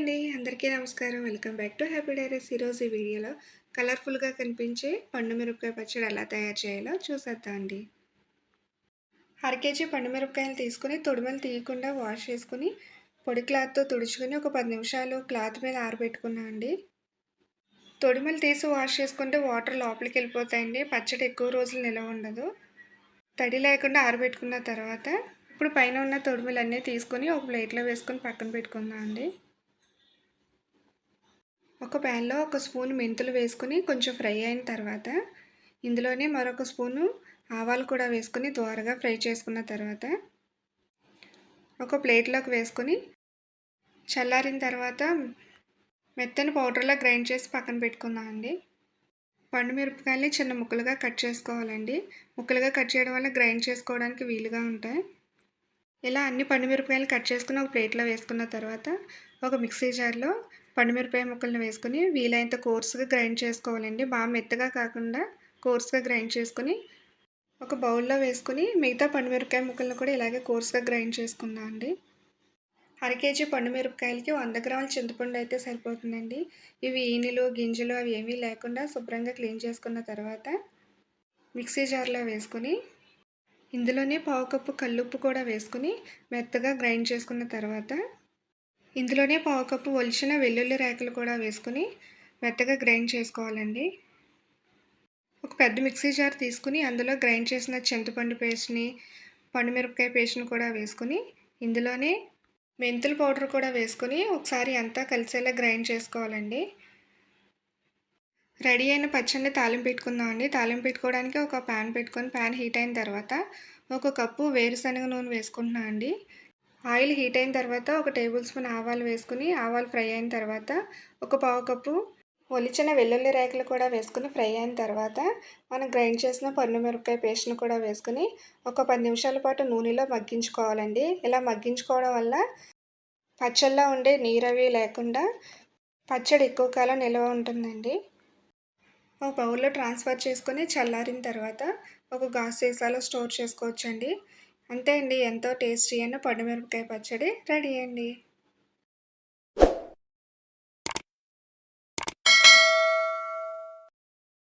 అండి. అందరికీ నమస్కారం. Welcome back to Happy Diaries. ఈరోజు ఈ వీడియోలో కలర్ఫుల్గా కనిపించే పండు మిరపకాయ పచ్చడి ఎలా తయారు చేయాలో చూసేద్దాం అండి. అర కేజీ పండు మిరపకాయలు తీసుకుని తొడిమలు తీయకుండా వాష్ చేసుకుని పొడి క్లాత్తో తుడుచుకుని ఒక పది నిమిషాలు క్లాత్ మీద ఆరబెట్టుకున్నా అండి. తొడిమలు తీసి వాష్ చేసుకుంటే వాటర్ లోపలికి వెళ్ళిపోతాయండి. పచ్చడి ఎక్కువ రోజులు నిలవ ఉండదు. తడి లేకుండా ఆరబెట్టుకున్న తర్వాత ఇప్పుడు పైన ఉన్న తొడుములన్నీ తీసుకొని ఒక ప్లేట్లో వేసుకొని పక్కన పెట్టుకుందాం అండి. ఒక ప్యాన్లో ఒక స్పూన్ మెంతులు వేసుకుని కొంచెం ఫ్రై అయిన తర్వాత ఇందులోనే మరొక స్పూను ఆవాలు కూడా వేసుకొని దోరగా ఫ్రై చేసుకున్న తర్వాత ఒక ప్లేట్లోకి వేసుకొని చల్లారిన తర్వాత మెత్తని పౌడర్లో గ్రైండ్ చేసి పక్కన పెట్టుకుందాం అండి. పండు చిన్న ముక్కలుగా కట్ చేసుకోవాలండి. ముక్కలుగా కట్ చేయడం వల్ల గ్రైండ్ చేసుకోవడానికి వీలుగా ఉంటాయి. ఇలా అన్ని పండుమిరపకాయలు కట్ చేసుకుని ఒక ప్లేట్లో వేసుకున్న తర్వాత ఒక మిక్సీ జార్లో పండుమిరపకాయ ముక్కలను వేసుకుని వీలైనంత కోర్సుగా గ్రైండ్ చేసుకోవాలండి. బాగా మెత్తగా కాకుండా కోర్సుగా గ్రైండ్ చేసుకుని ఒక బౌల్లో వేసుకుని మిగతా పండుమిరపకాయ ముక్కలను కూడా ఇలాగే కోర్సుగా గ్రైండ్ చేసుకుందాం అండి. అర కేజీ పండుమిరపకాయలకి వంద గ్రాముల చింతపండు అయితే సరిపోతుందండి. ఇవి ఈనెలు గింజలు అవి ఏమీ లేకుండా శుభ్రంగా క్లీన్ చేసుకున్న తర్వాత మిక్సీ జార్లో వేసుకొని ఇందులోనే పావు కప్పు కల్లుప్పు కూడా వేసుకుని మెత్తగా గ్రైండ్ చేసుకున్న తర్వాత ఇందులోనే పావు కప్పు ఒలిచిన వెల్లుల్లి రేకలు కూడా వేసుకుని మెత్తగా గ్రైండ్ చేసుకోవాలండి. ఒక పెద్ద మిక్సీ జార్ తీసుకుని అందులో గ్రైండ్ చేసిన చింతపండు పేస్ట్ని పండుమిరపకాయ పేస్ట్ని కూడా వేసుకుని ఇందులోనే మెంతుల పౌడర్ కూడా వేసుకుని ఒకసారి అంతా కలిసేలా గ్రైండ్ చేసుకోవాలండి. రెడీ అయిన పచ్చడిని తాలింపు పెట్టుకుందామండి తాలింపు పెట్టుకోవడానికి ఒక ప్యాన్ పెట్టుకొని ప్యాన్ హీట్ అయిన తర్వాత ఒక కప్పు వేరుశనగ నూనె వేసుకుంటున్నాను అండి ఆయిల్ హీట్ అయిన తర్వాత ఒక టేబుల్ స్పూన్ ఆవాలు వేసుకుని ఆవాలు ఫ్రై అయిన తర్వాత ఒక పావు కప్పు ఒలిచిన వెల్లుల్లి రేకలు కూడా వేసుకుని ఫ్రై అయిన తర్వాత మనం గ్రైండ్ చేసిన పన్ను మిరపకాయ పేస్ట్ను కూడా వేసుకుని ఒక పది నిమిషాల పాటు నూనెలో మగ్గించుకోవాలండి. ఇలా మగ్గించుకోవడం వల్ల పచ్చళ్ళలో ఉండే నీరవి లేకుండా పచ్చడి ఎక్కువ కాలం నిల్వ ఉంటుందండి. ఒక బౌల్లో ట్రాన్స్ఫర్ చేసుకొని చల్లారిన తర్వాత ఒక గాజు సీసాలో స్టోర్ చేసుకోవచ్చండి. అంతే అండి. ఎంతో టేస్టీ అయిన పండుమిరపకాయ పచ్చడి రెడీ అండి.